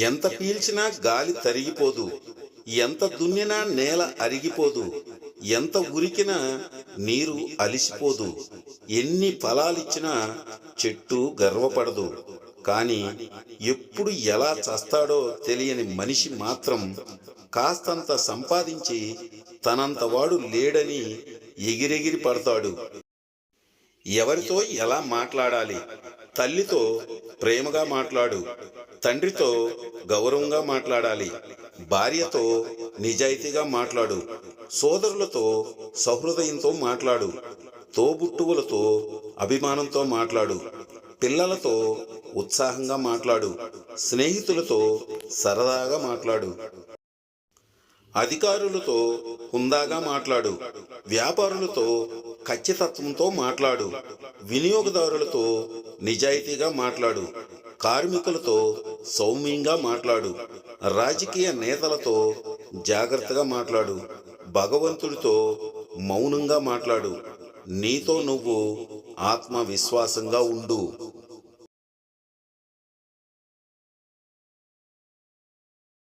ఎంత పీల్చినా గాలి తరిగిపోదు. ఎంత దున్నినా నేల అరిగిపోదు. ఎంత ఉరికినా నీరు అలిసిపోదు. ఎన్ని ఫలాలిచ్చినా చెట్టు గర్వపడదు. కానీ ఎప్పుడు ఎలా చస్తాడో తెలియని మనిషి మాత్రం కాస్తంత సంపాదించి తనంత వాడు లేడని ఎగిరెగిరి పడతాడు. ఎవరితో ఎలా మాట్లాడాలి? తల్లితో ప్రేమగా మాట్లాడు తండ్రితో గౌరవంగా మాట్లాడాలి భార్యతో నిజాయితీగా మాట్లాడు సోదరులతో సహృదయంతో మాట్లాడు తోబుట్టువులతో అభిమానంతో మాట్లాడు పిల్లలతో ఉత్సాహంగా మాట్లాడు స్నేహితులతో సరదాగా మాట్లాడు అధికారులతో హుందాగా మాట్లాడు వ్యాపారులతో ఖచ్చితత్వంతో మాట్లాడు. వినియోగదారులతో నిజాయితీగా మాట్లాడు. కార్మికులతో సౌమ్యంగా మాట్లాడు. రాజకీయ నేతలతో జాగ్రత్తగా మాట్లాడు. భగవంతుడితో మౌనంగా మాట్లాడు. నీతో నువ్వు ఆత్మవిశ్వాసంగా ఉండు.